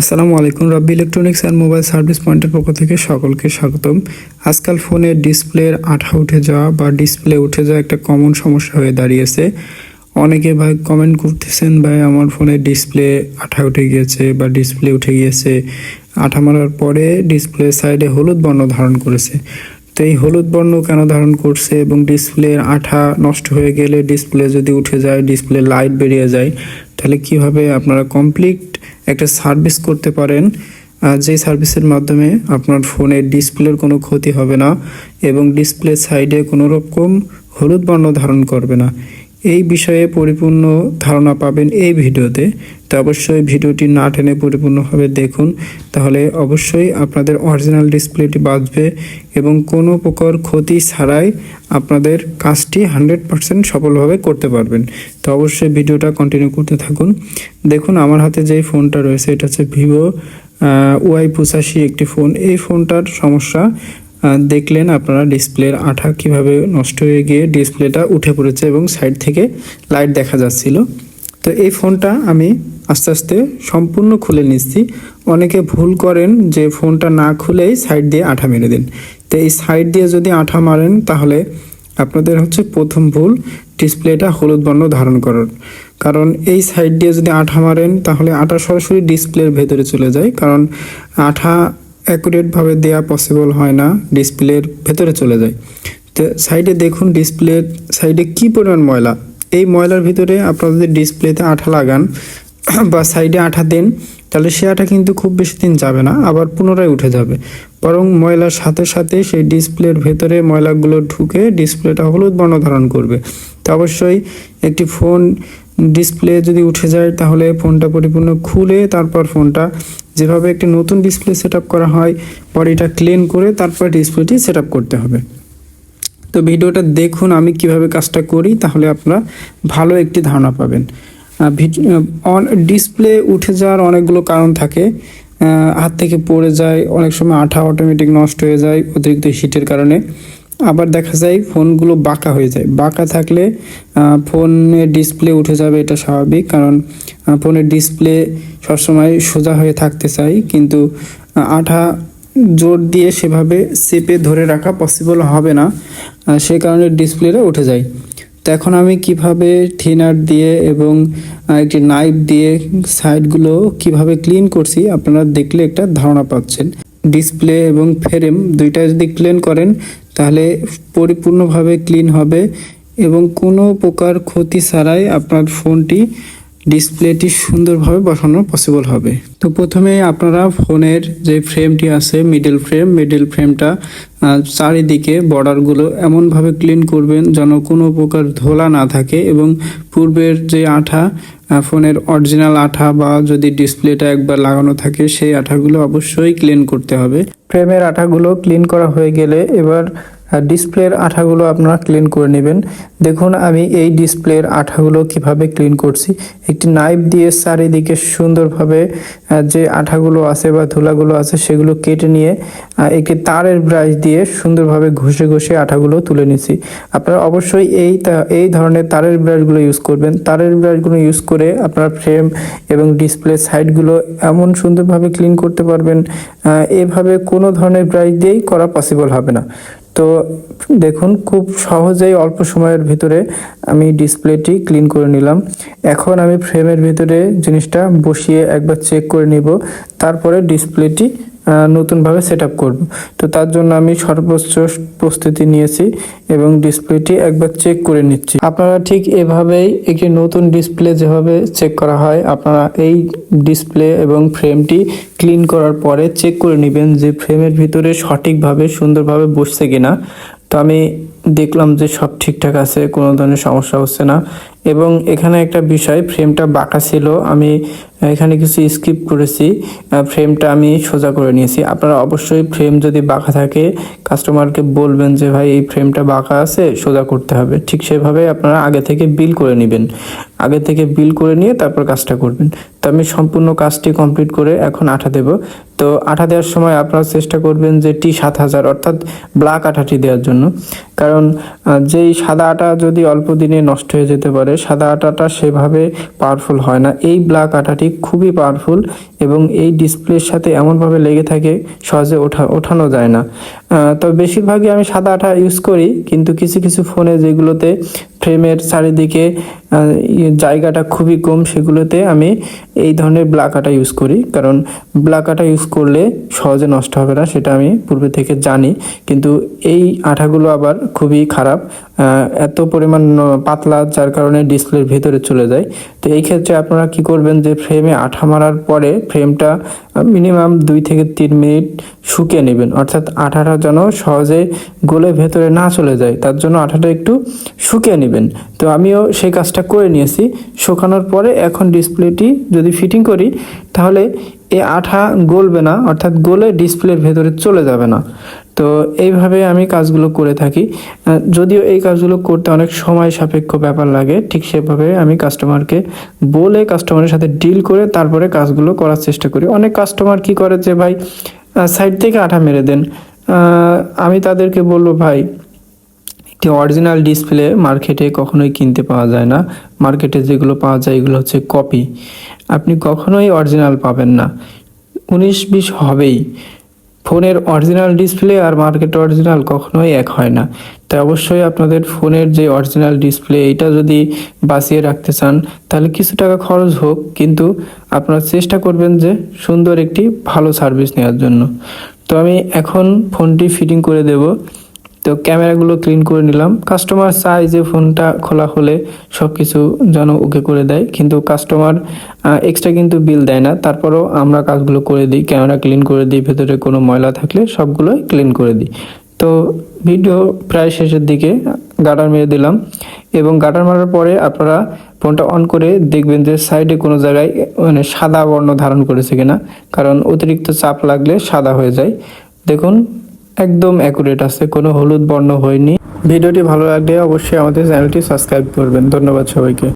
আসসালামু আলাইকুম। রব্বি ইলেকট্রনিক্স অ্যান্ড মোবাইল সার্ভিস পয়েন্টের পক্ষ থেকে সকলকে স্বাগতম। আজকাল ফোনের ডিসপ্লের আঠা উঠে যাওয়া বা ডিসপ্লে উঠে যাওয়া একটা কমন সমস্যা হয়ে দাঁড়িয়েছে। অনেকে ভাই কমেন্ট করতেছেন, ভাই, আমার ফোনের ডিসপ্লে আঠা উঠে গিয়েছে বা ডিসপ্লে উঠে গিয়েছে। আঠা মারার পরে ডিসপ্লে সাইডে হলুদ বর্ণ ধারণ করেছে। তো এই হলুদ বর্ণ কেন ধারণ করছে এবং ডিসপ্লের আঠা নষ্ট হয়ে গেলে ডিসপ্লে যদি উঠে যায়, ডিসপ্লে লাইট বেরিয়ে যায়, তাহলে কীভাবে আপনারা কমপ্লিট একটা সার্ভিস করতে পারেন। আহ, যে সার্ভিসের মাধ্যমে আপনার ফোনে ডিসপ্লের কোনো ক্ষতি হবে না এবং ডিসপ্লে সাইডে কোনো রকম হলুদ বর্ণ ধারণ করবে না। এই বিষয়ে পরিপূর্ণ ধারণা পাবেন এই ভিডিওতে। তো অবশ্যই ভিডিওটি না টেনে পরিপূর্ণভাবে দেখুন। তাহলে অবশ্যই আপনাদের অরিজিনাল ডিসপ্লেটি বাঁচবে এবং কোনো প্রকার ক্ষতি ছাড়াই আপনাদের কাজটি হান্ড্রেড পারসেন্ট সফলভাবে করতে পারবেন। তো অবশ্যই ভিডিওটা কন্টিনিউ করতে থাকুন। দেখুন, আমার হাতে যেই ফোনটা রয়েছে, এটা হচ্ছে ভিভো ওয়াই পঁচাশি একটি ফোন। এই ফোনটার সমস্যা দেখলেন আপনারা ডিসপ্লের আঠা কীভাবে নষ্ট হয়ে গিয়ে ডিসপ্লেটা উঠে পড়েছে এবং সাইড থেকে লাইট দেখা যাচ্ছিল। তো এই ফোনটা আমি আস্তে আস্তে সম্পূর্ণ খুলে নিচ্ছি। অনেকে ভুল করেন যে ফোনটা না খুলেই সাইড দিয়ে আঠা মেরে দেন। তো এই সাইড দিয়ে যদি আঠা মারেন তাহলে আপনাদের হচ্ছে প্রথম ভুল ডিসপ্লেটা হলুদ বর্ণ ধারণ করার। কারণ এই সাইড দিয়ে যদি আঠা মারেন তাহলে আঠা সরাসরি ডিসপ্লের ভেতরে চলে যায়। কারণ আঠা অ্যাকুরেটভাবে দেওয়া পসিবল হয় না ডিসপ্লের ভেতরে চলে যায়। তো সাইডে দেখুন ডিসপ্লের সাইডে কি পরিমাণ ময়লা? এই ময়লার ভিতরে আপনারা যদি ডিসপ্লেতে আঠা লাগান বা সাইডে আঠা দেন, তাহলে সে আঠা কিন্তু খুব বেশি দিন যাবে না, আবার পুনরায় উঠে যাবে। বরং ময়লার সাথে সাথে সেই ডিসপ্লের ভেতরে ময়লাগুলো ঢুকে ডিসপ্লেটা হলুদ বর্ণ ধারণ করবে। তো অবশ্যই একটি ফোন ডিসপ্লে যদি উঠে যায়, তাহলে ফোনটা পরিপূর্ণ খুলে তারপর ফোনটা যেভাবে একটি নতুন ডিসপ্লে সেট করা হয় বডিটা ক্লিন করে তারপর ডিসপ্লেটি সেট করতে হবে। তো ভিডিওটা দেখুন, আমি কীভাবে কাজটা করি, তাহলে আপনারা ভালো একটি ধারণা পাবেন। ডিসপ্লে উঠে যাওয়ার অনেকগুলো কারণ থাকে। হাত থেকে পড়ে যায়, অনেক সময় আঠা অটোমেটিক নষ্ট হয়ে যায় অতিরিক্ত হিটের কারণে। আবার দেখা যায় ফোনগুলো বাঁকা হয়ে যায়। বাঁকা থাকলে ফোনের ডিসপ্লে উঠে যাবে, এটা স্বাভাবিক। কারণ ফোনের ডিসপ্লে সবসময় সোজা হয়ে থাকতে চাই। কিন্তু আঠা জোর দিয়ে সেভাবে চেপে ধরে রাখা পসিবল হবে না। সে কারণে ডিসপ্লেটা উঠে যায়। তো এখন আমি কীভাবে থিনার দিয়ে এবং একটি নাইফ দিয়ে সাইডগুলো কীভাবে ক্লিন করছি, আপনারা দেখলে একটা ধারণা পাচ্ছেন। ডিসপ্লে এবং ফ্রেম দুইটা যদি ক্লিন করেন তাহলে পরিপূর্ণভাবে ক্লিন হবে এবং কোনো প্রকার ক্ষতি ছাড়াই আপনার ফোনটি ডিসপ্লেটি সুন্দরভাবে বসানো পসিবল হবে। তো প্রথমে আপনারা ফোনের যে ফ্রেমটি আছে মিডল ফ্রেম মিডল ফ্রেমটা চারিদিকে বর্ডারগুলো এমনভাবে ক্লিন করবেন যেন কোনো প্রকার ধোলা না থাকে এবং পূর্বের যে আঠা ফোনের অরিজিনাল আঠা বা যদি ডিসপ্লেটা একবার লাগানো থাকে, সেই আঠাগুলো অবশ্যই ক্লিন করতে হবে। ফ্রেমের আঠাগুলো ক্লিন করা হয়ে গেলে এবার ডিসপ্লের আঠাগুলো আপনারা ক্লিন করে নেবেন। দেখুন, আমি এই ডিসপ্লের আঠাগুলো কীভাবে ক্লিন করছি। একটি নাইফ দিয়ে চারিদিকে সুন্দরভাবে যে আঠাগুলো আছে বা ধুলাগুলো আছে সেগুলো কেটে নিয়ে একটি তারের ব্রাশ দিয়ে সুন্দরভাবে ঘষে ঘষে আঠাগুলো তুলে নিছি আপনারা অবশ্যই এই এই ধরনের তারের ব্রাশগুলো ইউজ করবেন। তারের ব্রাশগুলো ইউজ করে আপনার ফ্রেম এবং ডিসপ্লে সাইডগুলো এমন সুন্দরভাবে ক্লিন করতে পারবেন। এভাবে কোনো ধরনের ব্রাশ দিয়েই করা পসিবল হবে না। তো দেখুন, খুব সহজেই অল্প সময়ের ভিতরে আমি ডিসপ্লেটি ক্লিন করে নিলাম। এখন আমি ফ্রেমের ভিতরে জিনিসটা বসিয়ে একবার চেক করে নিব। তারপরে ডিসপ্লেটি নতুনভাবে সেট আপ করব। তো তার জন্য আমি সর্বোচ্চ প্রস্তুতি নিয়েছি এবং ডিসপ্লেটি একবার চেক করে নিচ্ছি। আপনারা ঠিক এভাবেই একটি নতুন ডিসপ্লে যেভাবে চেক করা হয়, আপনারা এই ডিসপ্লে এবং ফ্রেমটি ক্লিন করার পরে চেক করে নেবেন যে ফ্রেমের ভিতরে সঠিকভাবে, সুন্দরভাবে বসছে কিনা। তো আমি দেখলাম যে সব ঠিকঠাক আছে, কোনো ধরনের সমস্যা হচ্ছে না। এবং এখানে একটা বিষয় ফ্রেমটা বাঁকা ছিল, আমি এখানে কিছু স্কিপ করেছি ফ্রেমটা আমি সোজা করে নিয়েছি। আপনারা অবশ্যই ফ্রেম যদি বাঁকা থাকে কাস্টমারকে বলবেন যে, ভাই, এই ফ্রেমটা বাঁকা আছে, সোজা করতে হবে। ঠিক সেভাবে আপনারা আগে থেকে বিল করে নেবেন। আগে থেকে বিল করে নিয়ে তারপর কাজটা করবেন। তো আমি সম্পূর্ণ কাজটি কমপ্লিট করে এখন আঠা দেব। তো আঠা দেওয়ার সময় আপনারা চেষ্টা করবেন যে, টি সাত হাজার, অর্থাৎ ব্ল্যাক আঠাটি দেওয়ার জন্য। কারণ যেই সাদা আটা যদি অল্প দিনে নষ্ট হয়ে যেতে পারে সাদা আটাটা সেভাবে পাওয়ারফুল হয় না। এই ব্ল্যাক আটাটি খুবই পাওয়ারফুল এবং এই ডিসপ্লের সাথে এমনভাবে লেগে থাকে, সহজে ওঠা, ওঠানো যায় না। তবে বেশিরভাগই আমি সাদা আটা ইউজ করি, কিন্তু কিছু কিছু ফোনে যেগুলোতে ফ্রেমের চারিদিকে ইয়ে জায়গাটা খুবই কম, সেগুলোতে আমি এই ধরনের ব্ল্যাক আটা ইউজ করি। কারণ ব্ল্যাক আটা ইউজ করলে সহজে নষ্ট হবে না, সেটা আমি পূর্বে থেকে জানি। কিন্তু এই আঠাগুলো আবার খুবই খারাপ এত পরিমাণ পাতলা, যার কারণে ডিসপ্লের ভিতরে চলে যায়। তো এই ক্ষেত্রে আপনারা কি করবেন যে ফ্রেমে আঠা মারার পরে ফ্রেমটা মিনিমাম দুই থেকে তিন মিনিট শুকিয়ে নেবেন। অর্থাৎ আঠাটা যেন সহজে গোলে ভেতরে না চলে যায়, তার জন্য আঠাটা একটু শুকিয়ে নেবেন। তো আমিও সেই কাজটা করে নিয়েছি। শুকানোর পরে এখন ডিসপ্লেটি যদি ফিটিং করি, তাহলে এ আঠা গলবে না, অর্থাৎ গলে ডিসপ্লের ভেতরে চলে যাবে না। তো এইভাবে আমি কাজগুলো করে থাকি। যদিও এই কাজগুলো করতে অনেক সময় সাপেক্ষ ব্যাপার লাগে, ঠিক সেভাবে আমি কাস্টমারকে বলে কাস্টমারের সাথে ডিল করে তারপরে কাজগুলো করার চেষ্টা করি। অনেক কাস্টমার কি করে যে, ভাই সাইড থেকে আঠা মেরে দেন। আমি তাদেরকে বলব, ভাই একটি অরিজিনাল ডিসপ্লে মার্কেটে কখনোই কিনতে পাওয়া যায় না। মার্কেটে যেগুলো পাওয়া যায় এগুলো হচ্ছে কপি আপনি কখনোই অরিজিনাল পাবেন না। উনিশ বিশ হবেই। ফোনের অরিজিনাল ডিসপ্লে আর মার্কেট অরিজিনাল কখনোই এক হয় না। তাই অবশ্যই আপনাদের ফোনের যে অরিজিনাল ডিসপ্লে এটা যদি বাঁচিয়ে রাখতে চান, তাহলে কিছু টাকা খরচ হোক, কিন্তু আপনারা চেষ্টা করবেন যে সুন্দর একটি ভালো সার্ভিস নেওয়ার জন্য। তো আমি এখন ফোনটি ফিটিং করে দেব। তো ক্যামেরাগুলো ক্লিন করে নিলাম। কাস্টমার চায় যে ফোনটা খোলা হলে সব কিছু যেন ওকে করে দেয়। কিন্তু কাস্টমার এক্সট্রা কিন্তু বিল দেয় না। তারপরও আমরা কাজগুলো করে দিই। ক্যামেরা ক্লিন করে দিই। ভেতরে কোনো ময়লা থাকলে সবগুলোই ক্লিন করে দিই। তো ভিডিও প্রায় শেষের দিকে গাটার মেরে দিলাম। এবং গাটার মারার পরে আপনারা ফোনটা অন করে দেখবেন যে সাইডে কোনো জায়গায় মানে সাদা বর্ণ ধারণ করেছে কিনা। কারণ অতিরিক্ত চাপ লাগলে সাদা হয়ে যায়। দেখুন একদম অ্যাকুরেট আছে, কোনো হলুদ বর্ণ হয়নি। ভিডিওটি ভালো লাগলে অবশ্যই আমাদের চ্যানেলটি সাবস্ক্রাইব করবেন। ধন্যবাদ সবাইকে।